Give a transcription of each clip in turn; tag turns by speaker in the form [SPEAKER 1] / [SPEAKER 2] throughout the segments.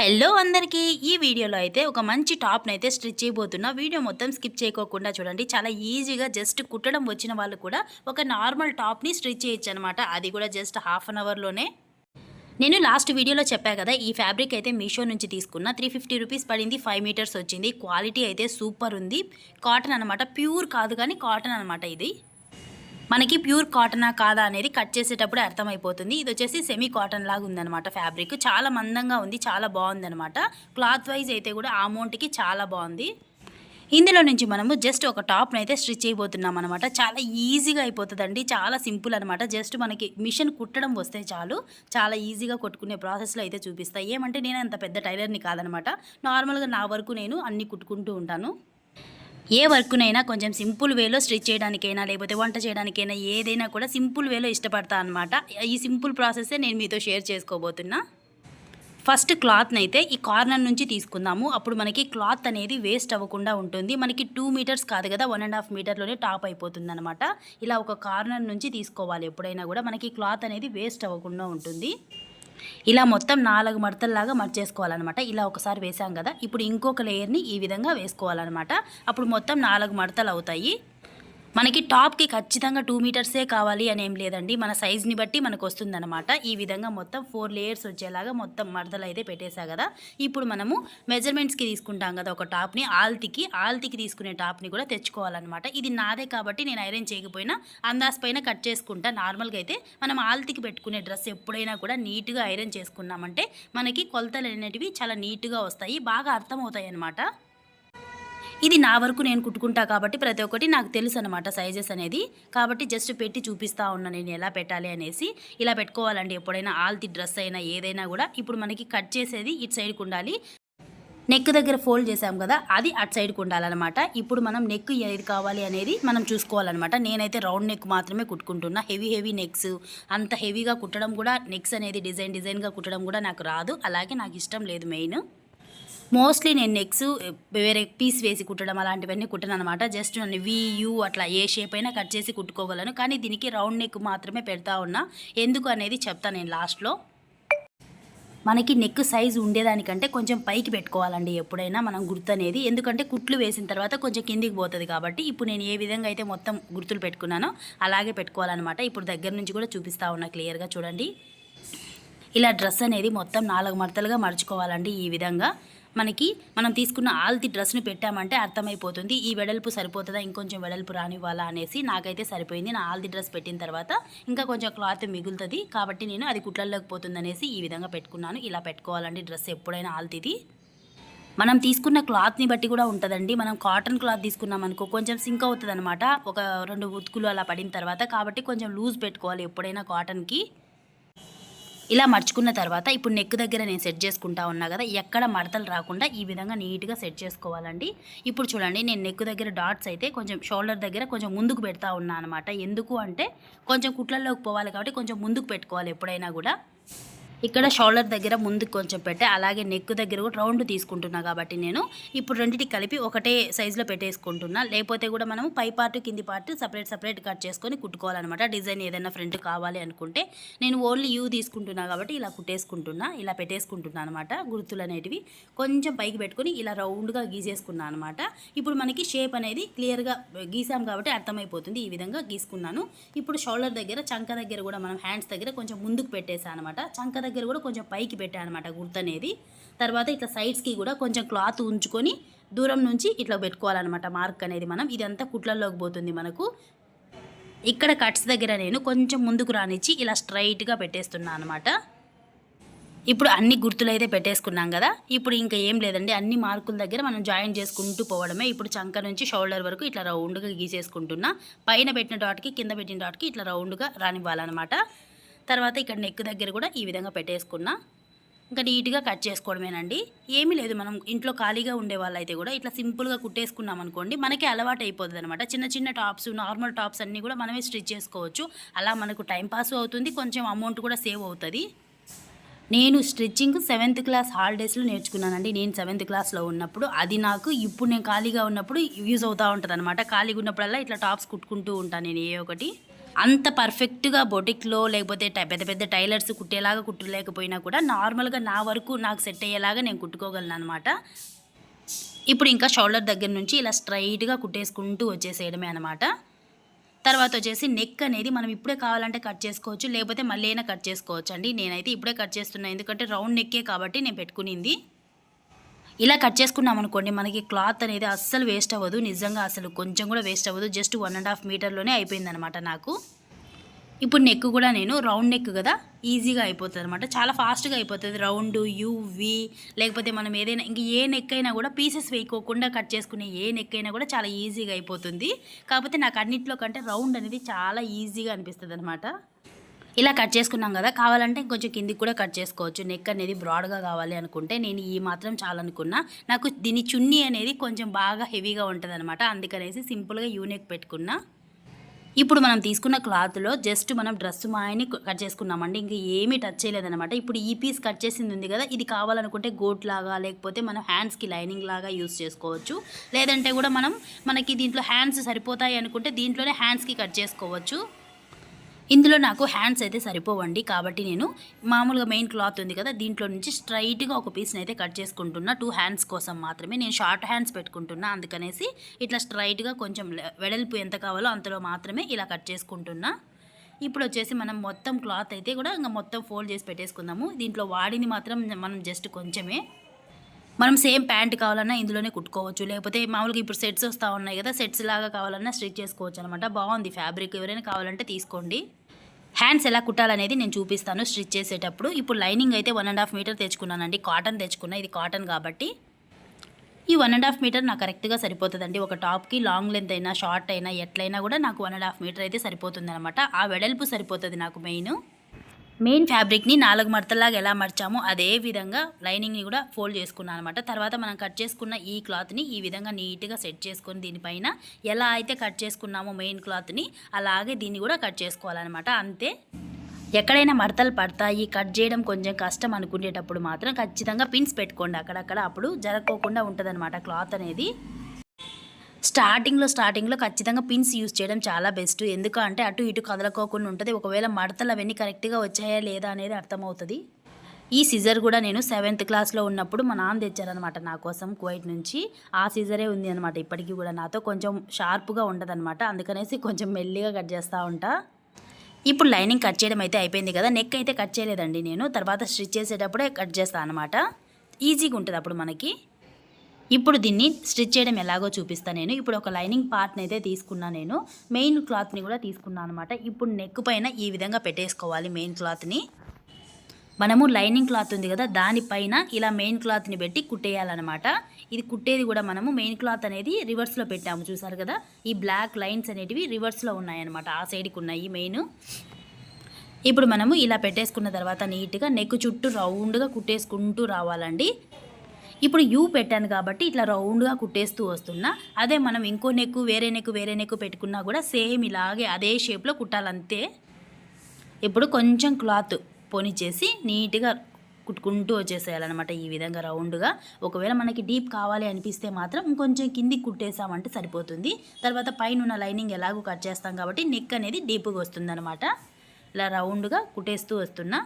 [SPEAKER 1] Hello అందరికీ ఈ వీడియోలో అయితే ఒక మంచి టాప్ని అయితే స్టిచ్ చేయబోతున్నా. వీడియో మొత్తం స్కిప్ చేయకోకుండా చూడండి. చాలా ఈజీగా జస్ట్ కుట్టడం వచ్చిన వాళ్ళు కూడా ఒక నార్మల్ టాప్ని స్టిచ్ చేయొచ్చు అనమాట అది కూడా జస్ట్ హాఫ్ అన్ అవర్లోనే. నేను లాస్ట్ వీడియోలో చెప్పా కదా ఈ ఫ్యాబ్రిక్ అయితే మీషో నుంచి తీసుకున్న. త్రీ ఫిఫ్టీ రూపీస్ పడింది ఫైవ్ మీటర్స్ వచ్చింది. క్వాలిటీ అయితే సూపర్ ఉంది. కాటన్ అనమాట ప్యూర్ కాదు కానీ కాటన్ అనమాట ఇది. మనకి ప్యూర్ కాటనా కాదా అనేది కట్ చేసేటప్పుడు అర్థమైపోతుంది. ఇది వచ్చేసి సెమీ కాటన్ లాగా ఉందన్నమాట ఫ్యాబ్రిక్ చాలా మందంగా ఉంది చాలా బాగుందనమాట క్లాత్ వైజ్ అయితే కూడా ఆ అమౌంట్కి చాలా బాగుంది. ఇందులో నుంచి మనము జస్ట్ ఒక టాప్ని అయితే స్టిచ్ చేయబోతున్నాం అనమాట చాలా ఈజీగా అయిపోతుందండి చాలా సింపుల్ అనమాట జస్ట్ మనకి మిషన్ కుట్టడం వస్తే చాలు చాలా ఈజీగా కొట్టుకునే ప్రాసెస్లో అయితే చూపిస్తాయి. ఏమంటే నేను అంత పెద్ద టైలర్ని కాదనమాట నార్మల్గా నా వరకు నేను అన్ని కుట్టుకుంటూ ఉంటాను. ఏ వర్క్నైనా కొంచెం సింపుల్ వేలో స్టిచ్ చేయడానికైనా లేకపోతే వంట చేయడానికైనా ఏదైనా కూడా సింపుల్ వేలో ఇష్టపడతా అనమాట ఈ సింపుల్ ప్రాసెస్సే నేను మీతో షేర్ చేసుకోబోతున్నా. ఫస్ట్ క్లాత్ని అయితే ఈ కార్నర్ నుంచి తీసుకుందాము. అప్పుడు మనకి క్లాత్ అనేది వేస్ట్ అవ్వకుండా ఉంటుంది. మనకి టూ మీటర్స్ కాదు కదా వన్ అండ్ హాఫ్ మీటర్లోనే టాప్ అయిపోతుంది అనమాట ఇలా ఒక కార్నర్ నుంచి తీసుకోవాలి ఎప్పుడైనా కూడా. మనకి క్లాత్ అనేది వేస్ట్ అవ్వకుండా ఉంటుంది. ఇలా మొత్తం నాలుగు మడతల్లాగా మర్చేసుకోవాలన్నమాట ఇలా ఒకసారి వేసాం కదా ఇప్పుడు ఇంకొక లేయర్ని ఈ విధంగా వేసుకోవాలన్నమాట. అప్పుడు మొత్తం నాలుగు మడతలు అవుతాయి మనకి టాప్కి ఖచ్చితంగా టూ మీటర్సే కావాలి అని ఏం లేదండి. మన సైజ్ని బట్టి మనకు వస్తుందన్నమాట ఈ విధంగా మొత్తం ఫోర్ లేయర్స్ వచ్చేలాగా మొత్తం మడతలు అయితే పెట్టేశా కదా. ఇప్పుడు మనము మెజర్మెంట్స్కి తీసుకుంటాం కదా ఒక టాప్ని. ఆల్తికి ఆల్తికి తీసుకునే టాప్ని కూడా తెచ్చుకోవాలన్నమాట. ఇది నాదే కాబట్టి నేను ఐరన్ చేయకపోయినా అందాస్ పైన కట్ చేసుకుంటా. నార్మల్గా అయితే మనం ఆల్తికి పెట్టుకునే డ్రెస్ ఎప్పుడైనా కూడా నీట్గా ఐరన్ చేసుకున్నామంటే మనకి కొలతలు అనేటివి చాలా నీట్గా వస్తాయి. బాగా అర్థమవుతాయి అన్నమాట ఇది నా వరకు నేను కుట్టుకుంటా కాబట్టి ప్రతి ఒక్కటి నాకు తెలుసు అనమాట సైజెస్ అనేది. కాబట్టి జస్ట్ పెట్టి చూపిస్తా ఉన్నా నేను ఎలా పెట్టాలి అనేసి. ఇలా పెట్టుకోవాలండి ఎప్పుడైనా ఆల్తి డ్రెస్ అయినా ఏదైనా కూడా. ఇప్పుడు మనకి కట్ చేసేది ఇటు సైడ్కి ఉండాలి. నెక్ దగ్గర ఫోల్డ్ చేసాం కదా అది అటు సైడ్కి ఉండాలన్నమాట. ఇప్పుడు మనం నెక్ ఏది కావాలి అనేది మనం చూసుకోవాలన్నమాట. నేనైతే రౌండ్ నెక్ మాత్రమే కుట్టుకుంటున్నా. హెవీ హెవీ నెక్స్ అంత హెవీగా కుట్టడం కూడా నెక్స్ అనేది డిజైన్ డిజైన్గా కుట్టడం కూడా నాకు రాదు. అలాగే నాకు ఇష్టం లేదు మెయిన్ మోస్ట్లీ నేను నెక్స్ వేరే పీస్ వేసి కుట్టడం అలాంటివన్నీ కుట్టను అనమాట జస్ట్ నన్ను వి యూ అట్లా ఏ షేప్ అయినా కట్ చేసి కుట్టుకోగలను. కానీ దీనికి రౌండ్ నెక్ మాత్రమే పెడతా ఉన్నా. ఎందుకు అనేది చెప్తాను నేను లాస్ట్లో మనకి నెక్ సైజు ఉండేదానికంటే కొంచెం పైకి పెట్టుకోవాలండి ఎప్పుడైనా మనం గుర్తు అనేది. ఎందుకంటే కుట్లు వేసిన తర్వాత కొంచెం కిందికి పోతుంది కాబట్టి ఇప్పుడు నేను ఏ విధంగా అయితే మొత్తం గుర్తులు పెట్టుకున్నానో అలాగే పెట్టుకోవాలన్నమాట. ఇప్పుడు దగ్గర నుంచి కూడా చూపిస్తా ఉన్నా క్లియర్గా చూడండి. ఇలా డ్రెస్ అనేది మొత్తం నాలుగు మడతలుగా మడుచుకోవాలండి ఈ విధంగా. మనకి మనం తీసుకున్న ఆల్తి డ్రెస్ని పెట్టామంటే అర్థమైపోతుంది. ఈ వెడల్పు సరిపోతుందా? ఇంకొంచెం వెడల్పు రానివ్వాలా అనేసి నాకైతే సరిపోయింది. నా ఆల్తి డ్రెస్ పెట్టిన తర్వాత ఇంకా కొంచెం క్లాత్ మిగులుతుంది. కాబట్టి నేను అది కుట్లల్లోకి పోతుందనేసి ఈ విధంగా పెట్టుకున్నాను. ఇలా పెట్టుకోవాలండి డ్రెస్ ఎప్పుడైనా ఆల్తిది. మనం తీసుకున్న క్లాత్ని బట్టి కూడా ఉంటుందండి. మనం కాటన్ క్లాత్ తీసుకున్నాం అనుకో కొంచెం సింక్ అవుతుంది అనమాట ఒక రెండు ఉతుకులు అలా పడిన తర్వాత. కాబట్టి కొంచెం లూజ్ పెట్టుకోవాలి ఎప్పుడైనా కాటన్కి. ఇలా మర్చుకున్న తర్వాత ఇప్పుడు నెక్ దగ్గర నేను సెట్ చేసుకుంటా ఉన్నా కదా ఎక్కడ మడతలు రాకుండా ఈ విధంగా నీట్గా సెట్ చేసుకోవాలండి. ఇప్పుడు చూడండి నేను నెక్ దగ్గర డాట్స్ అయితే కొంచెం షోల్డర్ దగ్గర కొంచెం ముందుకు పెడతా ఉన్నా అనమాట ఎందుకు అంటే కొంచెం కుట్లల్లోకి పోవాలి కాబట్టి కొంచెం ముందుకు పెట్టుకోవాలి ఎప్పుడైనా కూడా. ఇక్కడ షోల్డర్ దగ్గర ముందుకు కొంచెం పెట్టే అలాగే నెక్ దగ్గర కూడా రౌండ్ తీసుకుంటున్నా కాబట్టి నేను. ఇప్పుడు రెండింటి కలిపి ఒకటే సైజులో పెట్టేసుకుంటున్నా. లేకపోతే కూడా మనము పై పార్ట్ కింది పార్ట్ సపరేట్ సపరేట్ కట్ చేసుకొని కుట్టుకోవాలన్నమాట. డిజైన్ ఏదైనా ఫ్రంట్ కావాలి అనుకుంటే. నేను ఓన్లీ యూ తీసుకుంటున్నా కాబట్టి ఇలా కుట్టేసుకుంటున్నా ఇలా పెట్టేసుకుంటున్నా అనమాట గుర్తులు అనేటివి కొంచెం పైకి పెట్టుకొని ఇలా రౌండ్గా గీసేసుకున్నా అనమాట ఇప్పుడు మనకి షేప్ అనేది క్లియర్గా గీసాం కాబట్టి అర్థమైపోతుంది. ఈ విధంగా గీసుకున్నాను. ఇప్పుడు షోల్డర్ దగ్గర చంక దగ్గర కూడా మనం హ్యాండ్స్ దగ్గర కొంచెం ముందుకు పెట్టేసా అనమాట చంక దగ్గర కూడా కొంచెం పైకి పెట్టాను అనమాట గుర్తు అనేది తర్వాత ఇట్లా సైడ్స్కి కూడా కొంచెం క్లాత్ ఉంచుకొని దూరం నుంచి ఇట్లా పెట్టుకోవాలన్నమాట మార్క్ అనేది మనం. ఇదంతా కుట్లల్లోకి పోతుంది మనకు. ఇక్కడ కట్స్ దగ్గర నేను కొంచెం ముందుకు రానిచ్చి ఇలా స్ట్రైట్గా పెట్టేస్తున్నాను అనమాట ఇప్పుడు అన్ని గుర్తులు అయితే పెట్టేసుకున్నాం కదా. ఇప్పుడు ఇంకా ఏం లేదండి. అన్ని మార్కుల దగ్గర మనం జాయిన్ చేసుకుంటూ పోవడమే. ఇప్పుడు చంక నుంచి షోల్డర్ వరకు ఇట్లా రౌండ్గా గీసేసుకుంటున్నా. పైన పెట్టిన డాట్కి కింద పెట్టిన డాట్కి ఇట్లా రౌండ్గా రానివ్వాలన్నమాట. తర్వాత ఇక్కడ నెక్ దగ్గర కూడా ఈ విధంగా పెట్టేసుకున్నా. ఇంకా నీట్గా కట్ చేసుకోవడమేనండి. ఏమీ లేదు మనం ఇంట్లో ఖాళీగా ఉండే వాళ్ళైతే కూడా ఇట్లా సింపుల్గా కుట్టేసుకున్నాం అనుకోండి మనకి అలవాటు అయిపోతుంది అనమాట చిన్న చిన్న టాప్స్ నార్మల్ టాప్స్ అన్నీ కూడా మనమే స్టిచ్ చేసుకోవచ్చు. అలా మనకు టైం పాస్ అవుతుంది కొంచెం అమౌంట్ కూడా సేవ్ అవుతుంది. నేను స్టిచ్చింగ్ సెవెంత్ క్లాస్ హాలిడేస్లో నేర్చుకున్నానండి. నేను సెవెంత్ క్లాస్లో ఉన్నప్పుడు అది నాకు ఇప్పుడు నేను ఖాళీగా ఉన్నప్పుడు యూజ్ అవుతూ ఉంటుంది అనమాట ఖాళీగా ఉన్నప్పుడల్లా ఇట్లా టాప్స్ కుట్టుకుంటూ ఉంటాను నేను ఏ ఒకటి. అంత పర్ఫెక్ట్గా బొటిక్లో లేకపోతే టై- పెద్ద పెద్ద టైలర్స్ కుట్టేలాగా కుట్టలేకపోయినా కూడా నార్మల్గా నా వరకు నాకు సెట్ అయ్యేలాగా నేను కుట్టుకోగలను అనమాట ఇప్పుడు ఇంకా షోల్డర్ దగ్గర నుంచి ఇలా స్ట్రైట్గా కుట్టేసుకుంటూ వచ్చేసేయడమే అనమాట తర్వాత వచ్చేసి నెక్ అనేది మనం ఇప్పుడే కావాలంటే కట్ చేసుకోవచ్చు లేకపోతే మళ్ళీ అయినా కట్ చేసుకోవచ్చు అండి నేనైతే ఇప్పుడే కట్ చేస్తున్నాను ఎందుకంటే రౌండ్ నెక్కే కాబట్టి నేను పెట్టుకునింది. ఇలా కట్ చేసుకున్నాం అనుకోండి మనకి క్లాత్ అనేది అస్సలు వేస్ట్ అవ్వదు. నిజంగా అసలు కొంచెం కూడా వేస్ట్ అవ్వదు. జస్ట్ వన్ అండ్ హాఫ్ మీటర్లోనే అయిపోయిందనమాట నాకు. ఇప్పుడు నెక్ కూడా నేను రౌండ్ నెక్ కదా ఈజీగా అయిపోతుంది అనమాట చాలా ఫాస్ట్గా అయిపోతుంది. రౌండ్ యూవి లేకపోతే మనం ఏదైనా ఇంక ఏ నెక్ అయినా కూడా పీసెస్ వేయకోకుండా కట్ చేసుకునే ఏ నెక్ అయినా కూడా చాలా ఈజీగా అయిపోతుంది. కాకపోతే నాకు అన్నింటిలో కంటే రౌండ్ అనేది చాలా ఈజీగా అనిపిస్తుంది అనమాట ఇలా కట్ చేసుకున్నాం కదా కావాలంటే ఇంకొంచెం కిందికి కూడా కట్ చేసుకోవచ్చు. నెక్ అనేది బ్రాడ్గా కావాలి అనుకుంటే నేను ఈ మాత్రం చాలనుకున్నా. నాకు దీని చున్నీ అనేది కొంచెం బాగా హెవీగా ఉంటుంది అనమాట అందుకనేసి సింపుల్గా యూనిక్ పెట్టుకున్నా. ఇప్పుడు మనం తీసుకున్న క్లాత్లో జస్ట్ మనం డ్రెస్ మాయని కట్ చేసుకున్నామండి. ఇంకా ఏమీ టచ్ చేయలేదనమాట ఇప్పుడు ఈ పీస్ కట్ చేసింది ఉంది కదా ఇది కావాలనుకుంటే గోట్ లాగా లేకపోతే మనం హ్యాండ్స్కి లైనింగ్ లాగా యూస్ చేసుకోవచ్చు. లేదంటే కూడా మనం మనకి దీంట్లో హ్యాండ్స్ సరిపోతాయి అనుకుంటే దీంట్లోనే హ్యాండ్స్కి కట్ చేసుకోవచ్చు. ఇందులో నాకు హ్యాండ్స్ అయితే సరిపోవండి. కాబట్టి నేను మామూలుగా మెయిన్ క్లాత్ ఉంది కదా దీంట్లో నుంచి స్ట్రైట్గా ఒక పీస్ని అయితే కట్ చేసుకుంటున్నా. టూ హ్యాండ్స్ కోసం మాత్రమే. నేను షార్ట్ హ్యాండ్స్ పెట్టుకుంటున్నా. అందుకనేసి ఇట్లా స్ట్రైట్గా కొంచెం వెడల్పు ఎంత కావాలో అంతలో మాత్రమే ఇలా కట్ చేసుకుంటున్నా. ఇప్పుడు వచ్చేసి మనం మొత్తం క్లాత్ అయితే కూడా ఇంకా మొత్తం ఫోల్డ్ చేసి పెట్టేసుకుందాము. దీంట్లో వాడింది మాత్రం మనం జస్ట్ కొంచెమే. మనం సేమ్ ప్యాంట్ కావాలన్నా ఇందులోనే కుట్టుకోవచ్చు. లేకపోతే మామూలుగా ఇప్పుడు సెట్స్ వస్తూ ఉన్నాయి కదా సెట్స్ లాగా కావాలన్నా స్టిచ్ చేసుకోవచ్చు అనమాట. బాగుంది ఫ్యాబ్రిక్ ఎవరైనా కావాలంటే తీసుకోండి. హ్యాండ్స్ ఎలా కుట్టాలనేది నేను చూపిస్తాను స్టిచ్ చేసేటప్పుడు. ఇప్పుడు లైనింగ్ అయితే వన్ అండ్ హాఫ్ మీటర్ తెచ్చుకున్నానండి. కాటన్ తెచ్చుకున్నా ఇది కాటన్ కాబట్టి. ఈ వన్ అండ్ హాఫ్ మీటర్ నాకు కరెక్ట్గా సరిపోతుందండి. ఒక టాప్కి లాంగ్ లెంత్ అయినా షార్ట్ అయినా ఎట్లయినా కూడా నాకు వన్ అండ్ హాఫ్ మీటర్ అయితే సరిపోతుంది అనమాట ఆ వెడల్పు సరిపోతుంది నాకు మెయిన్. మెయిన్ ఫ్యాబ్రిక్ని నాలుగు మడతలాగా ఎలా మర్చామో అదే విధంగా లైనింగ్ని కూడా ఫోల్డ్ చేసుకున్నాను అనమాట తర్వాత మనం కట్ చేసుకున్న ఈ క్లాత్ని ఈ విధంగా నీట్గా సెట్ చేసుకొని దీనిపైన ఎలా అయితే కట్ చేసుకున్నామో మెయిన్ క్లాత్ని అలాగే దీన్ని కూడా కట్ చేసుకోవాలన్నమాట. అంతే. ఎక్కడైనా మడతలు పడతాయి కట్ చేయడం కొంచెం కష్టం అనుకునేటప్పుడు మాత్రం ఖచ్చితంగా పిన్స్ పెట్టుకోండి. అక్కడక్కడ అప్పుడు జరగకోకుండా ఉంటుందన్నమాట క్లాత్ అనేది. స్టార్టింగ్లో స్టార్టింగ్లో ఖచ్చితంగా పిన్స్ యూస్ చేయడం చాలా బెస్ట్. ఎందుకంటే అటు ఇటు కదలకోకుండా ఉంటుంది. ఒకవేళ మడతలు అవన్నీ కరెక్ట్గా వచ్చాయా లేదా అనేది అర్థమవుతుంది. ఈ సిజర్ కూడా నేను సెవెంత్ క్లాస్లో ఉన్నప్పుడు మా నాన్న తెచ్చారనమాట నా కోసం కువైట్ నుంచి. ఆ సిజరే ఉంది అనమాట ఇప్పటికీ కూడా. నాతో కొంచెం షార్ప్గా ఉండదనమాట అందుకనేసి కొంచెం మెల్లిగా కట్ చేస్తూ ఉంటా. ఇప్పుడు లైనింగ్ కట్ చేయడం అయితే అయిపోయింది కదా. నెక్ అయితే కట్ చేయలేదండి నేను. తర్వాత స్టిచ్ చేసేటప్పుడే కట్ చేస్తాను అనమాట ఈజీగా ఉంటుంది అప్పుడు మనకి. ఇప్పుడు దీన్ని స్టిచ్ చేయడం ఎలాగో చూపిస్తాను నేను. ఇప్పుడు ఒక లైనింగ్ పార్ట్ని అయితే తీసుకున్నా నేను. మెయిన్ క్లాత్ని కూడా తీసుకున్నాను అనమాట ఇప్పుడు నెక్ పైన ఈ విధంగా పెట్టేసుకోవాలి మెయిన్ క్లాత్ని మనము లైనింగ్ క్లాత్ ఉంది కదా దానిపైన ఇలా మెయిన్ క్లాత్ని పెట్టి కుట్టేయాలన్నమాట. ఇది కుట్టేది కూడా మనము మెయిన్ క్లాత్ అనేది రివర్స్లో పెట్టాము చూసారు కదా? ఈ బ్లాక్ లైన్స్ అనేటివి రివర్స్లో ఉన్నాయన్నమాట ఆ సైడ్కి ఉన్నాయి మెయిన్. ఇప్పుడు మనము ఇలా పెట్టేసుకున్న తర్వాత నీట్గా నెక్ చుట్టూ రౌండ్గా కుట్టేసుకుంటూ రావాలండి. ఇప్పుడు యూ పెట్టాను కాబట్టి ఇట్లా రౌండ్గా కుట్టేస్తూ వస్తున్నా అదే మనం ఇంకో నెక్కు వేరే నెక్కు వేరే నెక్కు పెట్టుకున్నా కూడా సేమ్ ఇలాగే అదే షేప్లో కుట్టాలంతే. ఇప్పుడు కొంచెం క్లాత్ పొనిచేసి నీట్గా కుట్టుకుంటూ వచ్చేసేయాలన్నమాట ఈ విధంగా రౌండ్గా. ఒకవేళ మనకి డీప్ కావాలి అనిపిస్తే మాత్రం ఇంకొంచెం కిందికి కుట్టేసామంటే సరిపోతుంది. తర్వాత పైన ఉన్న లైనింగ్ ఎలాగో కట్ చేస్తాం కాబట్టి నెక్ అనేది డీప్గా వస్తుందన్నమాట. ఇలా రౌండ్గా కుట్టేస్తూ వస్తున్నా.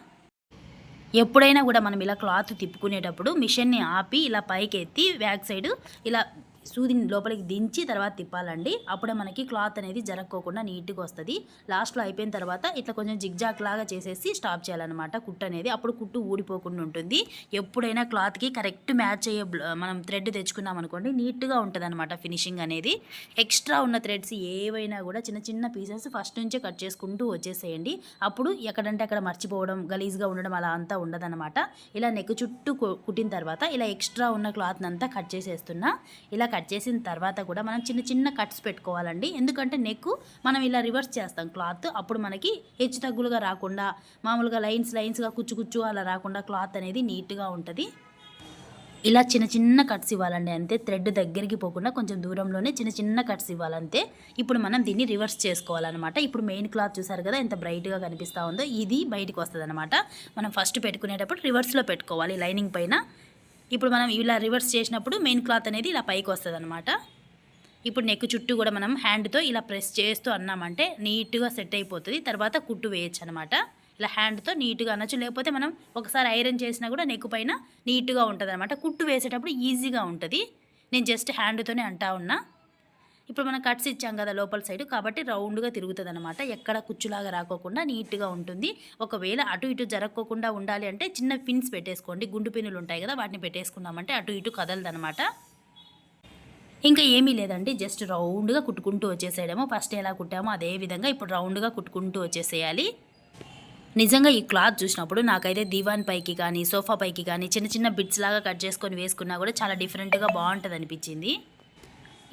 [SPEAKER 1] ఎప్పుడైనా కూడా మనం ఇలా క్లాత్ తిప్పుకునేటప్పుడు మిషన్ని ఆపి ఇలా పైకి ఎత్తి బ్యాక్ సైడ్ ఇలా సూదిని లోపలికి దించి తర్వాత తిప్పాలండి. అప్పుడే మనకి క్లాత్ అనేది జరక్కోకుండా నీట్గా వస్తుంది. లాస్ట్లో అయిపోయిన తర్వాత ఇట్లా కొంచెం జిగ్జాక్ లాగా చేసేసి స్టాప్ చేయాలన్నమాట కుట్టు అనేది. అప్పుడు కుట్టు ఊడిపోకుండా ఉంటుంది. ఎప్పుడైనా క్లాత్కి కరెక్ట్ మ్యాచ్ అయ్యే బ్ల- మనం థ్రెడ్ తెచ్చుకున్నాం అనుకోండి నీట్గా ఉంటుంది అనమాట ఫినిషింగ్ అనేది. ఎక్స్ట్రా ఉన్న థ్రెడ్స్ ఏవైనా కూడా చిన్న చిన్న పీసెస్ ఫస్ట్ నుంచే కట్ చేసుకుంటూ వచ్చేసేయండి. అప్పుడు ఎక్కడంటే అక్కడ మర్చిపోవడం గలీజ్గా ఉండడం అలా అంతా ఉండదన్నమాట. ఇలా నెక్ చుట్టూ కు- కుట్టిన తర్వాత ఇలా ఎక్స్ట్రా ఉన్న క్లాత్ని అంతా కట్ చేసేస్తున్నా ఇలా కట్ చేసిన తర్వాత కూడా మనం చిన్న చిన్న కట్స్ పెట్టుకోవాలండి. ఎందుకంటే నెక్ మనం ఇలా రివర్స్ చేస్తాం క్లాత్. అప్పుడు మనకి హెచ్చు తగ్గులుగా రాకుండా మామూలుగా లైన్స్ లైన్స్గా కుచ్చు కుచ్చు అలా రాకుండా క్లాత్ అనేది నీట్గా ఉంటుంది. ఇలా చిన్న చిన్న కట్స్ ఇవ్వాలండి అంతే. థ్రెడ్ దగ్గరికి పోకుండా కొంచెం దూరంలోనే చిన్న చిన్న కట్స్ ఇవ్వాలంతే. ఇప్పుడు మనం దీన్ని రివర్స్ చేసుకోవాలన్నమాట. ఇప్పుడు మెయిన్ క్లాత్ చూసారు కదా ఎంత బ్రైట్గా కనిపిస్తూ ఉందో ఇది బయటకు వస్తుంది అనమాట మనం ఫస్ట్ పెట్టుకునేటప్పుడు రివర్స్లో పెట్టుకోవాలి లైనింగ్ పైన. ఇప్పుడు మనం ఇలా రివర్స్ చేసినప్పుడు మెయిన్ క్లాత్ అనేది ఇలా పైకి వస్తుంది అనమాట ఇప్పుడు నెక్ చుట్టూ కూడా మనం హ్యాండ్తో ఇలా ప్రెస్ చేస్తూ అన్నామంటే నీట్గా సెట్ అయిపోతుంది. తర్వాత కుట్టు వేయచ్చు అనమాట ఇలా హ్యాండ్తో నీట్గా అనొచ్చు. లేకపోతే మనం ఒకసారి ఐరన్ చేసినా కూడా నెక్ పైన నీట్గా ఉంటుంది అనమాట కుట్టు వేసేటప్పుడు ఈజీగా ఉంటుంది. నేను జస్ట్ హ్యాండ్తోనే అంటా ఉన్నా. ఇప్పుడు మనం కట్స్ ఇచ్చాం కదా లోపల సైడ్ కాబట్టి రౌండ్గా తిరుగుతుంది అనమాట ఎక్కడ కుచ్చులాగా రాకోకుండా నీట్గా ఉంటుంది. ఒకవేళ అటు ఇటు జరగకోకుండా ఉండాలి అంటే చిన్న పిన్స్ పెట్టేసుకోండి. గుండు పిన్నులు ఉంటాయి కదా వాటిని పెట్టేసుకున్నామంటే అటు ఇటు కదలదనమాట ఇంకా ఏమీ లేదండి. జస్ట్ రౌండ్గా కుట్టుకుంటూ వచ్చేసేయడము. ఫస్ట్ ఎలా కుట్టామో అదే విధంగా ఇప్పుడు రౌండ్గా కుట్టుకుంటూ వచ్చేసేయాలి. నిజంగా ఈ క్లాత్ చూసినప్పుడు నాకైతే దివాన్ పైకి కానీ సోఫా పైకి కానీ చిన్న చిన్న బిట్స్ లాగా కట్ చేసుకొని వేసుకున్నా కూడా చాలా డిఫరెంట్గా బాగుంటుంది అనిపించింది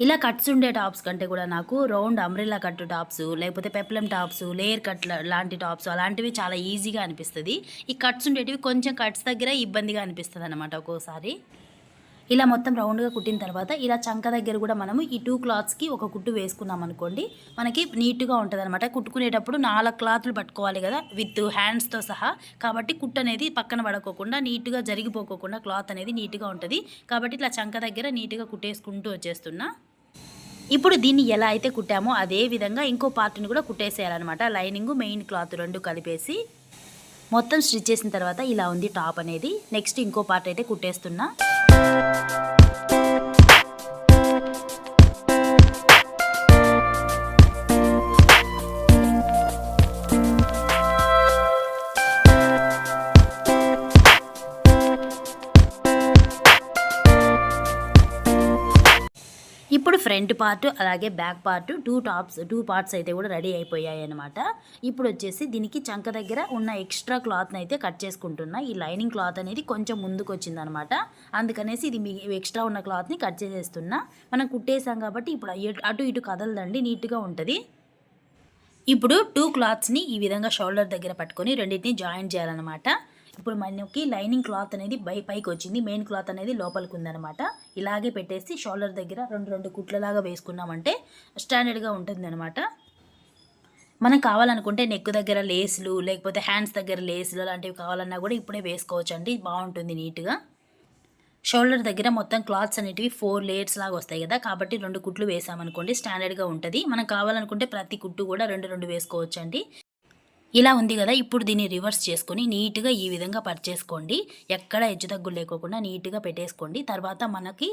[SPEAKER 1] ఇలా కట్స్ ఉండే టాప్స్ కంటే కూడా నాకు రౌండ్ అంబ్రెల్లా కట్టు టాప్స్ లేకపోతే పెప్లం టాప్స్ లేయర్ కట్ లాంటి టాప్స్ అలాంటివి చాలా ఈజీగా అనిపిస్తుంది. ఈ కట్స్ ఉండేటివి కొంచెం కట్స్ దగ్గర ఇబ్బందిగా అనిపిస్తుంది అనమాట ఒక్కోసారి. ఇలా మొత్తం రౌండ్గా కుట్టిన తర్వాత ఇలా చంక దగ్గర కూడా మనము ఈ టూ క్లాత్స్కి ఒక కుట్టు వేసుకున్నాం అనుకోండి. మనకి నీట్గా ఉంటుంది అనమాట కుట్టుకునేటప్పుడు నాలుగు క్లాత్లు పట్టుకోవాలి కదా విత్ హ్యాండ్స్తో సహా. కాబట్టి కుట్టు అనేది పక్కన పడకోకుండా నీట్గా జరిగిపోకోకుండా క్లాత్ అనేది నీట్గా ఉంటుంది. కాబట్టి ఇట్లా చంక దగ్గర నీట్గా కుట్టేసుకుంటూ వచ్చేస్తున్నా. ఇప్పుడు దీన్ని ఎలా అయితే కుట్టామో అదే విధంగా ఇంకో పార్ట్ని కూడా కుట్టేసేయాలన్నమాట. లైనింగ్ మెయిన్ క్లాత్ రెండు కలిపేసి మొత్తం స్టిచ్ చేసిన తర్వాత ఇలా ఉంది టాప్ అనేది. నెక్స్ట్ ఇంకో పార్ట్ అయితే కుట్టేస్తున్నా. ఫ్రంట్ పార్ట్ అలాగే back part two tops two parts అయితే కూడా రెడీ అయిపోయాయి అనమాట ఇప్పుడు వచ్చేసి దీనికి చంక దగ్గర ఉన్న ఎక్స్ట్రా క్లాత్ని అయితే కట్ చేసుకుంటున్నా. ఈ లైనింగ్ క్లాత్ అనేది కొంచెం ముందుకు వచ్చిందనమాట అందుకనేసి ఇది మీ ఎక్స్ట్రా ఉన్న క్లాత్ని కట్ చేసేస్తున్నా. మనం కుట్టేసాం కాబట్టి ఇప్పుడు అటు ఇటు కదలదండి నీట్గా ఉంటుంది. ఇప్పుడు టూ క్లాత్స్ని ఈ విధంగా షోల్డర్ దగ్గర పట్టుకొని రెండింటిని జాయిన్ చేయాలన్నమాట. ఇప్పుడు మనకి లైనింగ్ క్లాత్ అనేది బై పైకి వచ్చింది. మెయిన్ క్లాత్ అనేది లోపలికి ఉందనమాట ఇలాగే పెట్టేసి షోల్డర్ దగ్గర రెండు రెండు కుట్లలాగా వేసుకున్నామంటే స్టాండర్డ్గా ఉంటుంది అనమాట మనకు కావాలనుకుంటే నెక్ దగ్గర లేసులు లేకపోతే హ్యాండ్స్ దగ్గర లేసులు అలాంటివి కావాలన్నా కూడా ఇప్పుడే వేసుకోవచ్చు అండి బాగుంటుంది నీట్గా. షోల్డర్ దగ్గర మొత్తం క్లాత్స్ అనేటివి ఫోర్ లేయర్స్ లాగా వస్తాయి కదా. కాబట్టి రెండు కుట్లు వేసామనుకోండి స్టాండర్డ్గా ఉంటుంది. మనం కావాలనుకుంటే ప్రతి కుట్టు కూడా రెండు రెండు వేసుకోవచ్చు అండి ఇలా ఉంది కదా ఇప్పుడు దీన్ని రివర్స్ చేసుకొని నీట్గా ఈ విధంగా పర్చేసుకోండి ఎక్కడ హెచ్చు తగ్గులు లేకోకుండా నీట్గా పెట్టేసుకోండి. తర్వాత మనకి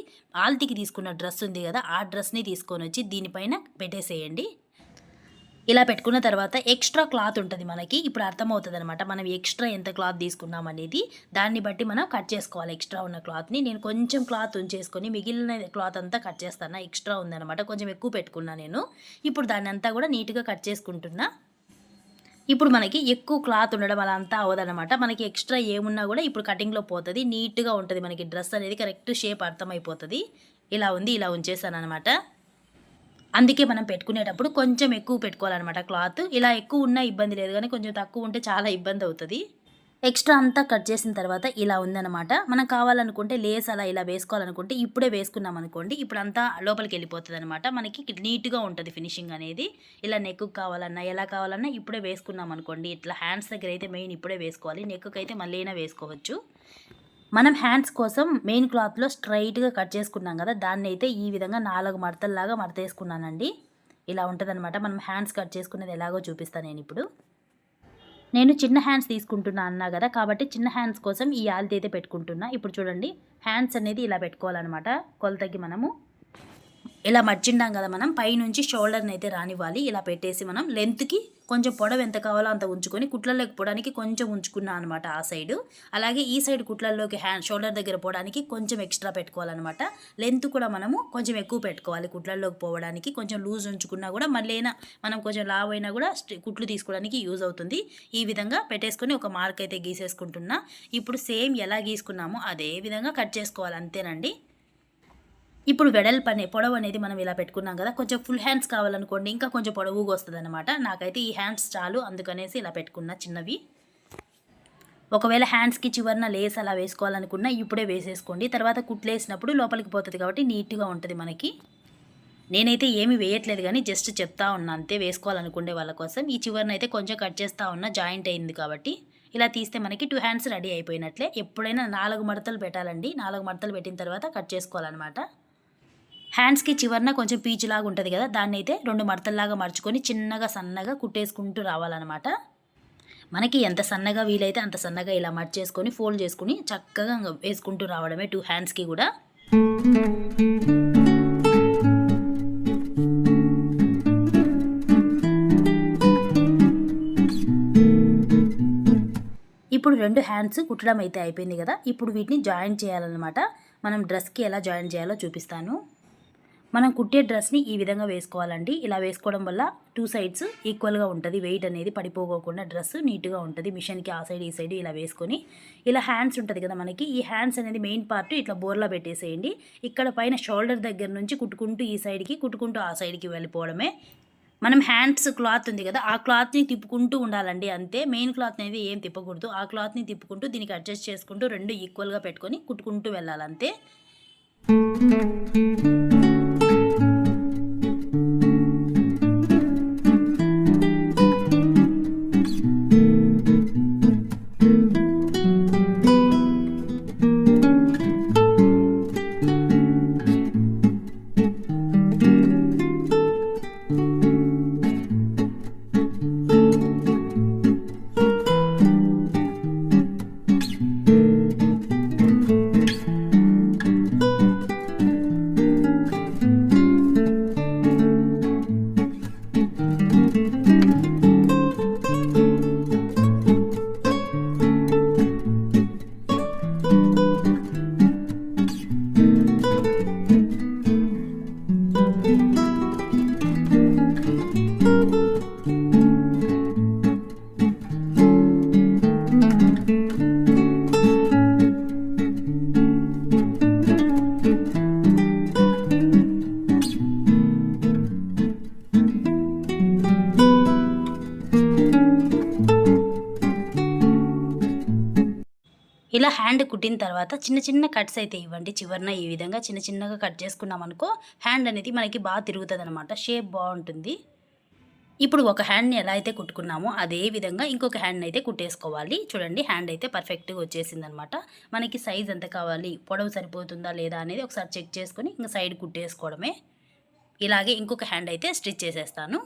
[SPEAKER 1] ఆల్తికి తీసుకున్న డ్రెస్ ఉంది కదా ఆ డ్రెస్ని తీసుకొని వచ్చి దీనిపైన పెట్టేసేయండి. ఇలా పెట్టుకున్న తర్వాత ఎక్స్ట్రా క్లాత్ ఉంటుంది మనకి ఇప్పుడు అర్థమవుతుంది అనమాట మనం ఎక్స్ట్రా ఎంత క్లాత్ తీసుకున్నాం అనేది దాన్ని బట్టి మనం కట్ చేసుకోవాలి ఎక్స్ట్రా ఉన్న క్లాత్ని నేను కొంచెం క్లాత్ ఉంచేసుకొని మిగిలిన క్లాత్ అంతా కట్ చేస్తాను ఎక్స్ట్రా ఉందనమాట కొంచెం ఎక్కువ పెట్టుకున్నా నేను. ఇప్పుడు దాన్ని అంతా కూడా నీట్గా కట్ చేసుకుంటున్నా. ఇప్పుడు మనకి ఎక్కువ క్లాత్ ఉండడం అలా అంతా అవ్వదన్నమాట. మనకి ఎక్స్ట్రా ఏమున్నా కూడా ఇప్పుడు కటింగ్లో పోతుంది. నీట్గా ఉంటుంది మనకి డ్రెస్ అనేది కరెక్ట్ షేప్ అర్థమైపోతుంది. ఇలా ఉంది ఇలా ఉంచేసాను అనమాట అందుకే మనం పెట్టుకునేటప్పుడు కొంచెం ఎక్కువ పెట్టుకోవాలన్నమాట క్లాత్. ఇలా ఎక్కువ ఉన్నా ఇబ్బంది లేదు కానీ కొంచెం తక్కువ ఉంటే చాలా ఇబ్బంది అవుతుంది. ఎక్స్ట్రా అంతా కట్ చేసిన తర్వాత ఇలా ఉందన్నమాట. మనం కావాలనుకుంటే లేస్ అలా ఇలా వేసుకోవాలనుకుంటే ఇప్పుడే వేసుకున్నాం అనుకోండి ఇప్పుడు అంతా లోపలికి వెళ్ళిపోతుంది అనమాట మనకి నీట్గా ఉంటుంది ఫినిషింగ్ అనేది. ఇలా నెక్కు కావాలన్నా ఎలా కావాలన్నా ఇప్పుడే వేసుకున్నాం అనుకోండి. ఇట్లా హ్యాండ్స్ దగ్గర అయితే మెయిన్ ఇప్పుడే వేసుకోవాలి. నెక్కి అయితే మళ్ళీ అయినా వేసుకోవచ్చు. మనం హ్యాండ్స్ కోసం మెయిన్ క్లాత్లో స్ట్రైట్గా కట్ చేసుకున్నాం కదా దాన్ని అయితే ఈ విధంగా నాలుగు మడతల్లాగా మడతేసుకున్నానండి. ఇలా ఉంటుందన్నమాట. మనం హ్యాండ్స్ కట్ చేసుకునేది ఎలాగో చూపిస్తాను నేను ఇప్పుడు. నేను చిన్న హ్యాండ్స్ తీసుకుంటున్నా అన్నా కదా కాబట్టి చిన్న హ్యాండ్స్ కోసం ఈ ఆల్తి అయితే పెట్టుకుంటున్నా. ఇప్పుడు చూడండి హ్యాండ్స్ అనేది ఇలా పెట్టుకోవాలన్నమాట. కొలతకి మనము ఇలా మర్చిండాం కదా మనం పైనుంచి షోల్డర్ని అయితే రానివ్వాలి. ఇలా పెట్టేసి మనం లెంత్కి కొంచెం పొడవు ఎంత కావాలో అంత ఉంచుకొని కుట్లలోకి పోవడానికి కొంచెం ఉంచుకున్నా అనమాట ఆ సైడ్. అలాగే ఈ సైడ్ కుట్లలోకి హ్యాండ్ షోల్డర్ దగ్గర పోవడానికి కొంచెం ఎక్స్ట్రా పెట్టుకోవాలన్నమాట. లెంత్ కూడా మనము కొంచెం ఎక్కువ పెట్టుకోవాలి కుట్లలోకి పోవడానికి. కొంచెం లూజ్ ఉంచుకున్నా కూడా మళ్ళీ మనం కొంచెం లావ్ అయినా కూడా స్ట్రి- కుట్లు తీసుకోవడానికి యూజ్ అవుతుంది. ఈ విధంగా పెట్టేసుకొని ఒక మార్క్ అయితే గీసేసుకుంటున్నా. ఇప్పుడు సేమ్ ఎలా గీసుకున్నామో అదే విధంగా కట్ చేసుకోవాలి. అంతేనండి? ఇప్పుడు వెడల్పు అనే పొడవు అనేది మనం ఇలా పెట్టుకున్నాం కదా కొంచెం ఫుల్ హ్యాండ్స్ కావాలనుకోండి ఇంకా కొంచెం పొడవుగా వస్తుంది అనమాట నాకైతే ఈ హ్యాండ్స్ చాలు అందుకనేసి ఇలా పెట్టుకున్న చిన్నవి. ఒకవేళ హ్యాండ్స్కి చివరిన లేస్ అలా వేసుకోవాలనుకున్నా ఇప్పుడే వేసేసుకోండి. తర్వాత కుట్లేసినప్పుడు లోపలికి పోతుంది కాబట్టి నీట్గా ఉంటుంది మనకి. నేనైతే ఏమి వేయట్లేదు కానీ జస్ట్ చెప్తా ఉన్నా అంతే వేసుకోవాలనుకునే వాళ్ళ కోసం. ఈ చివరిన అయితే కొంచెం కట్ చేస్తా ఉన్నా జాయింట్ అయింది కాబట్టి. ఇలా తీస్తే మనకి టూ హ్యాండ్స్ రెడీ అయిపోయినట్లే. ఎప్పుడైనా నాలుగు మడతలు పెట్టాలండి. నాలుగు మడతలు పెట్టిన తర్వాత కట్ చేసుకోవాలన్నమాట. హ్యాండ్స్కి చివరన కొంచెం పీచులాగా ఉంటుంది కదా దాన్ని అయితే రెండు మడతల్లాగా మర్చుకొని చిన్నగా సన్నగా కుట్టేసుకుంటూ రావాలన్నమాట. మనకి ఎంత సన్నగా వీలైతే అంత సన్నగా ఇలా మర్చేసుకొని ఫోల్డ్ చేసుకుని చక్కగా వేసుకుంటూ రావడమే టూ హ్యాండ్స్కి కూడా. ఇప్పుడు రెండు హ్యాండ్స్ కుట్టడం అయితే అయిపోయింది కదా ఇప్పుడు వీటిని జాయిన్ చేయాలన్నమాట. మనం డ్రెస్కి ఎలా జాయిన్ చేయాలో చూపిస్తాను. మనం కుట్టే డ్రెస్ని ఈ విధంగా వేసుకోవాలండి. ఇలా వేసుకోవడం వల్ల టూ సైడ్స్ ఈక్వల్గా ఉంటుంది. వెయిట్ అనేది పడిపోకోకుండా డ్రెస్ నీట్గా ఉంటుంది. మిషన్కి ఆ సైడ్ ఈ సైడ్ ఇలా వేసుకొని ఇలా హ్యాండ్స్ ఉంటుంది కదా మనకి. ఈ హ్యాండ్స్ అనేది మెయిన్ పార్ట్ ఇట్లా బోర్లా పెట్టేసేయండి. ఇక్కడ పైన షోల్డర్ దగ్గర నుంచి కుట్టుకుంటూ ఈ సైడ్కి కుట్టుకుంటూ ఆ సైడ్కి వెళ్ళిపోవడమే. మనం హ్యాండ్స్ క్లాత్ ఉంది కదా ఆ క్లాత్ని తిప్పుకుంటూ ఉండాలండి అంతే. మెయిన్ క్లాత్ అనేది ఏం తిప్పకూడదు. ఆ క్లాత్ని తిప్పుకుంటూ దీనికి అడ్జస్ట్ చేసుకుంటూ రెండు ఈక్వల్గా పెట్టుకొని కుట్టుకుంటూ వెళ్ళాలంతే. కుట్టిన తర్వాత చిన్న చిన్న కట్స్ అయితే ఇవ్వండి. చివరన ఈ విధంగా చిన్న చిన్నగా కట్ చేసుకున్నాం అనుకో హ్యాండ్ అనేది మనకి బాగా తిరుగుతుంది అనమాట షేప్ బాగుంటుంది. ఇప్పుడు ఒక హ్యాండ్ని ఎలా అయితే కుట్టుకున్నామో అదే విధంగా ఇంకొక హ్యాండ్ అయితే కుట్టేసుకోవాలి. చూడండి హ్యాండ్ అయితే పర్ఫెక్ట్గా వచ్చేసింది అనమాట మనకి సైజ్ ఎంత కావాలి? పొడవు సరిపోతుందా లేదా అనేది ఒకసారి చెక్ చేసుకొని ఇంకా సైడ్ కుట్టేసుకోవడమే. ఇలాగే ఇంకొక హ్యాండ్ అయితే స్టిచ్ చేసేస్తాను.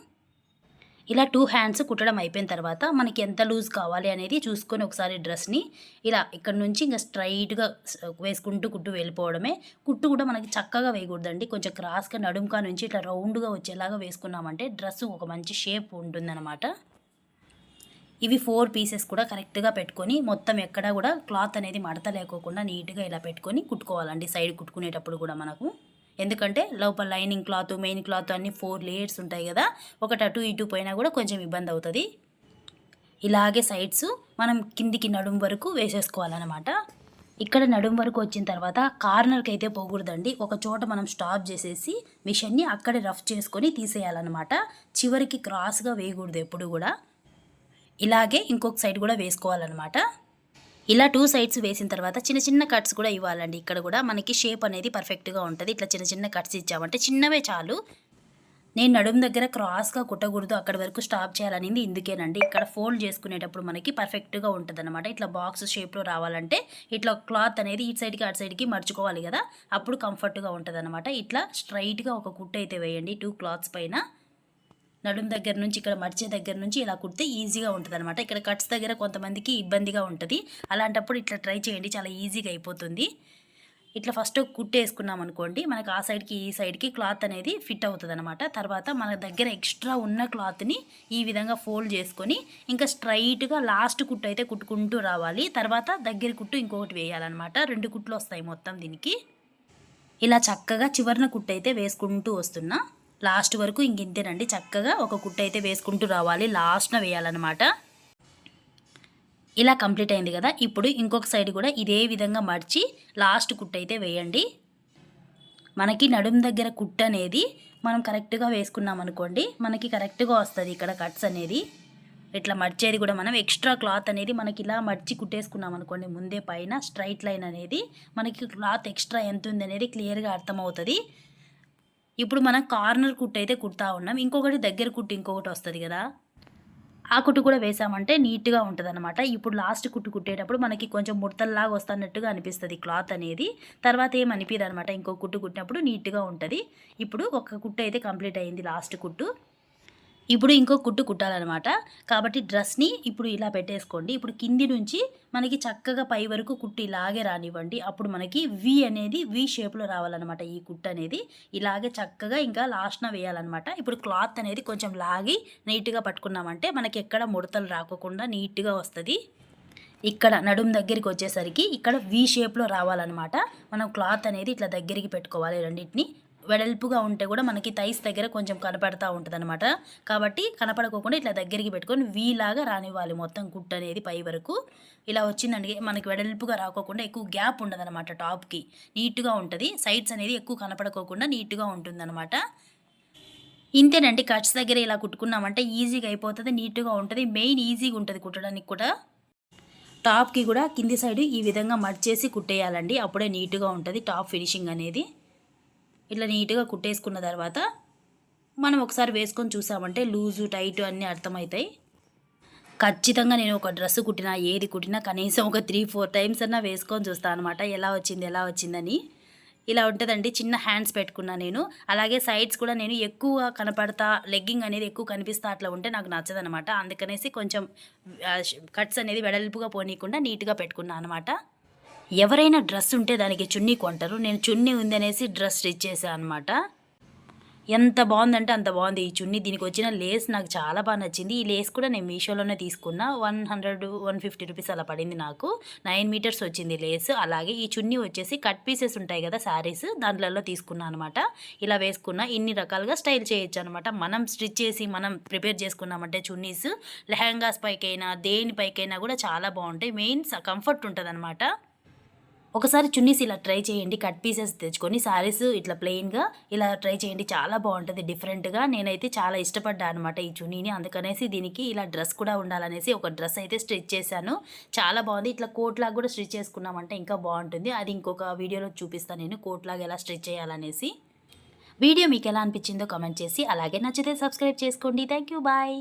[SPEAKER 1] ఇలా టూ హ్యాండ్స్ కుట్టడం అయిపోయిన తర్వాత మనకి ఎంత లూజ్ కావాలి అనేది చూసుకొని ఒకసారి డ్రెస్ని ఇలా ఇక్కడ నుంచి ఇంకా స్ట్రైట్గా వేసుకుంటూ కుట్టు వెళ్ళిపోవడమే. కుట్టు కూడా మనకి చక్కగా వేయకూడదండి. కొంచెం క్రాస్గా నడుముకా నుంచి ఇట్లా రౌండ్గా వచ్చేలాగా వేసుకున్నామంటే డ్రెస్ ఒక మంచి షేప్ ఉంటుందన్నమాట. ఇవి ఫోర్ పీసెస్ కూడా కరెక్ట్గా పెట్టుకొని మొత్తం ఎక్కడా కూడా క్లాత్ అనేది మడత లేకోకుండా నీట్గా ఇలా పెట్టుకొని కుట్టుకోవాలండి. సైడ్ కుట్టుకునేటప్పుడు కూడా మనకు. ఎందుకంటే లోపల లైనింగ్ క్లాత్ మెయిన్ క్లాత్ అన్ని ఫోర్ లేయర్స్ ఉంటాయి కదా ఒకటి అటు ఇటు పోయినా కూడా కొంచెం ఇబ్బంది అవుతుంది. ఇలాగే సైడ్స్ మనం కిందికి నడుము వరకు వేసేసుకోవాలన్నమాట. ఇక్కడ నడుము వరకు వచ్చిన తర్వాత కార్నర్కి అయితే పోకూడదండి. ఒక చోట మనం స్టాప్ చేసేసి మిషన్ని అక్కడే రఫ్ చేసుకొని తీసేయాలన్నమాట. చివరికి క్రాస్గా వేయకూడదు ఎప్పుడు కూడా. ఇలాగే ఇంకొక సైడ్ కూడా వేసుకోవాలన్నమాట. ఇలా టూ సైడ్స్ వేసిన తర్వాత చిన్న చిన్న కట్స్ కూడా ఇవ్వాలండి. ఇక్కడ కూడా మనకి షేప్ అనేది పర్ఫెక్ట్గా ఉంటుంది. ఇట్లా చిన్న చిన్న కట్స్ ఇచ్చామంటే చిన్నవే చాలు. నేను నడుము దగ్గర క్రాస్గా కుట్టకూడదు. అక్కడ వరకు స్టాప్ చేయాలనేది ఇందుకేనండి. ఇక్కడ ఫోల్డ్ చేసుకునేటప్పుడు మనకి పర్ఫెక్ట్గా ఉంటుంది అనమాట ఇట్లా బాక్స్ షేప్లో రావాలంటే ఇట్లా క్లాత్ అనేది ఇటు సైడ్కి అటు సైడ్కి మర్చుకోవాలి కదా. అప్పుడు కంఫర్ట్గా ఉంటుంది ఇట్లా స్ట్రైట్గా ఒక కుట్ట అయితే వేయండి. టూ క్లాత్స్ పైన. నడుము దగ్గర నుంచి ఇక్కడ మడిచే దగ్గర నుంచి ఇలా కుడితే ఈజీగా ఉంటుంది అనమాట ఇక్కడ కట్స్ దగ్గర కొంతమందికి ఇబ్బందిగా ఉంటుంది. అలాంటప్పుడు ఇట్లా ట్రై చేయండి చాలా ఈజీగా అయిపోతుంది. ఇట్లా ఫస్ట్ కుట్టేసుకున్నాం అనుకోండి మనకు ఆ సైడ్కి ఈ సైడ్కి క్లాత్ అనేది ఫిట్ అవుతుంది అనమాట తర్వాత మన దగ్గర ఎక్స్ట్రా ఉన్న క్లాత్ని ఈ విధంగా ఫోల్డ్ చేసుకొని ఇంకా స్ట్రైట్గా లాస్ట్ కుట్టు అయితే కుట్టుకుంటూ రావాలి. తర్వాత దగ్గర కుట్టు ఇంకొకటి వేయాలన్నమాట. రెండు కుట్లు వస్తాయి మొత్తం దీనికి. ఇలా చక్కగా చివరిన కుట్టు అయితే వేసుకుంటూ వస్తున్నా. లాస్ట్ వరకు ఇంక ఇంతేనండి. చక్కగా ఒక కుట్టు అయితే వేసుకుంటూ రావాలి. లాస్ట్న వేయాలన్నమాట. ఇలా కంప్లీట్ అయింది కదా. ఇప్పుడు ఇంకొక సైడ్ కూడా ఇదే విధంగా మడిచి లాస్ట్ కుట్టు అయితే వేయండి. మనకి నడుము దగ్గర కుట్టు అనేది మనం కరెక్ట్గా వేసుకున్నాం అనుకోండి మనకి కరెక్ట్గా వస్తుంది ఇక్కడ కట్స్ అనేది. ఇట్లా మడిచేది కూడా మనం ఎక్స్ట్రా క్లాత్ అనేది మనకి ఇలా మడిచి కుట్టేసుకున్నాం అనుకోండి ముందే పైన స్ట్రైట్ లైన్ అనేది మనకి క్లాత్ ఎక్స్ట్రా ఎంత ఉంది అనేది క్లియర్గా అర్థమవుతుంది. ఇప్పుడు మనం కార్నర్ కుట్టు అయితే కుడతా ఉన్నాం. ఇంకొకటి దగ్గర కుట్టు ఇంకొకటి వస్తుంది కదా. ఆ కుట్టు కూడా వేసామంటే నీట్గా ఉంటుంది అనమాట ఇప్పుడు లాస్ట్ కుట్టు కుట్టేటప్పుడు మనకి కొంచెం ముడతల్లాగా వస్తున్నట్టుగా అనిపిస్తుంది క్లాత్ అనేది. తర్వాత ఏం అనిపిదు అనమాట ఇంకో కుట్టు కుట్టినప్పుడు నీట్గా ఉంటుంది. ఇప్పుడు ఒక కుట్టు అయితే కంప్లీట్ అయింది లాస్ట్ కుట్టు. ఇప్పుడు ఇంకో కుట్టు కుట్టాలన్నమాట. కాబట్టి డ్రెస్ని ఇప్పుడు ఇలా పెట్టేసుకోండి. ఇప్పుడు కింది నుంచి మనకి చక్కగా పై వరకు కుట్టు ఇలాగే రానివ్వండి. అప్పుడు మనకి వి అనేది వి షేప్లో రావాలన్నమాట ఈ కుట్టు అనేది. ఇలాగే చక్కగా ఇంకా లాస్ట్న వేయాలన్నమాట. ఇప్పుడు క్లాత్ అనేది కొంచెం లాగి నీట్గా పట్టుకున్నామంటే మనకి ఎక్కడ ముడతలు రాకోకుండా నీట్గా వస్తుంది. ఇక్కడ నడుం దగ్గరికి వచ్చేసరికి ఇక్కడ వి షేప్లో రావాలన్నమాట. మనం క్లాత్ అనేది ఇట్లా దగ్గరికి పెట్టుకోవాలి రెండింటిని. వెడల్పుగా ఉంటే కూడా మనకి థైస్ దగ్గర కొంచెం కనపడతా ఉంటుంది అనమాట కాబట్టి కనపడకోకుండా ఇట్లా దగ్గరికి పెట్టుకొని వీలాగా రానివ్వాలి మొత్తం కుట్టు అనేది పై వరకు. ఇలా వచ్చిందండి. మనకి వెడల్పుగా రాకోకుండా ఎక్కువ గ్యాప్ ఉండదు అనమాట టాప్కి. నీట్గా ఉంటుంది. సైడ్స్ అనేది ఎక్కువ కనపడకోకుండా నీట్గా ఉంటుందన్నమాట. ఇంతేనండి. కట్స్ దగ్గర ఇలా కుట్టుకున్నామంటే ఈజీగా అయిపోతుంది నీట్గా ఉంటుంది. మెయిన్ ఈజీగా ఉంటుంది కుట్టడానికి కూడా. టాప్కి కూడా కింది సైడ్ ఈ విధంగా మర్చేసి కుట్టేయాలండి. అప్పుడే నీట్గా ఉంటుంది టాప్ ఫినిషింగ్ అనేది. ఇట్లా నీట్గా కుట్టేసుకున్న తర్వాత మనం ఒకసారి వేసుకొని చూసామంటే లూజు టైట్ అన్నీ అర్థమవుతాయి. ఖచ్చితంగా నేను ఒక డ్రెస్ కుట్టినా ఏది కుట్టినా కనీసం ఒక త్రీ ఫోర్ టైమ్స్ అన్నా వేసుకొని చూస్తాను అనమాట ఎలా వచ్చింది ఎలా వచ్చిందని. ఇలా ఉంటుందండి చిన్న హ్యాండ్స్ పెట్టుకున్నా నేను. అలాగే సైడ్స్ కూడా నేను ఎక్కువ కనపడతా లెగ్గింగ్ అనేది ఎక్కువ కనిపిస్తా అట్లా ఉంటే నాకు నచ్చదనమాట అందుకనేసి కొంచెం కట్స్ అనేది వెడల్పుగా పోనీయకుండా నీట్గా పెట్టుకున్నాను అనమాట ఎవరైనా డ్రెస్ ఉంటే దానికి చున్నీ కొంటారు. నేను చున్నీ ఉందనేసి డ్రెస్ స్టిచ్ చేశాను అనమాట ఎంత బాగుందంటే అంత బాగుంది ఈ చున్నీ. దీనికి వచ్చిన లేస్ నాకు చాలా బాగా నచ్చింది. ఈ లేస్ కూడా నేను మీషోలోనే తీసుకున్నా. One hundred one fifty rupees అలా పడింది నాకు. నైన్ మీటర్స్ వచ్చింది లేస్. అలాగే ఈ చున్నీ వచ్చేసి కట్ పీసెస్ ఉంటాయి కదా శారీస్ దాంట్లలో తీసుకున్నా అనమాట ఇలా వేసుకున్నా. ఇన్ని రకాలుగా స్టైల్ చేయొచ్చు అనమాట మనం స్టిచ్ చేసి మనం ప్రిపేర్ చేసుకున్నామంటే చున్నీస్ లెహంగాస్ పైకైనా దేనిపైకైనా కూడా చాలా బాగుంటాయి. మెయిన్ కంఫర్ట్ ఉంటుంది ఒకసారి చున్నీస్ ఇలా ట్రై చేయండి. కట్ పీసెస్ తెచ్చుకొని శారీస్ ఇట్లా ప్లెయిన్గా ఇలా ట్రై చేయండి. చాలా బాగుంటుంది. డిఫరెంట్గా నేనైతే చాలా ఇష్టపడ్డా అనమాట ఈ చున్నీని. అందుకనేసి దీనికి ఇలా డ్రెస్ కూడా ఉండాలనేసి ఒక డ్రెస్ అయితే స్టిచ్ చేశాను. చాలా బాగుంది. ఇట్లా కోట్ లాగా కూడా స్టిచ్ చేసుకున్నామంటే ఇంకా బాగుంటుంది. అది ఇంకొక వీడియోలో చూపిస్తాను నేను కోట్ లాగా ఎలా స్టిచ్ చేయాలనేసి. వీడియో మీకు ఎలా అనిపించిందో కామెంట్ చేసి అలాగే నచ్చితే సబ్స్క్రైబ్ చేసుకోండి. Thank you bye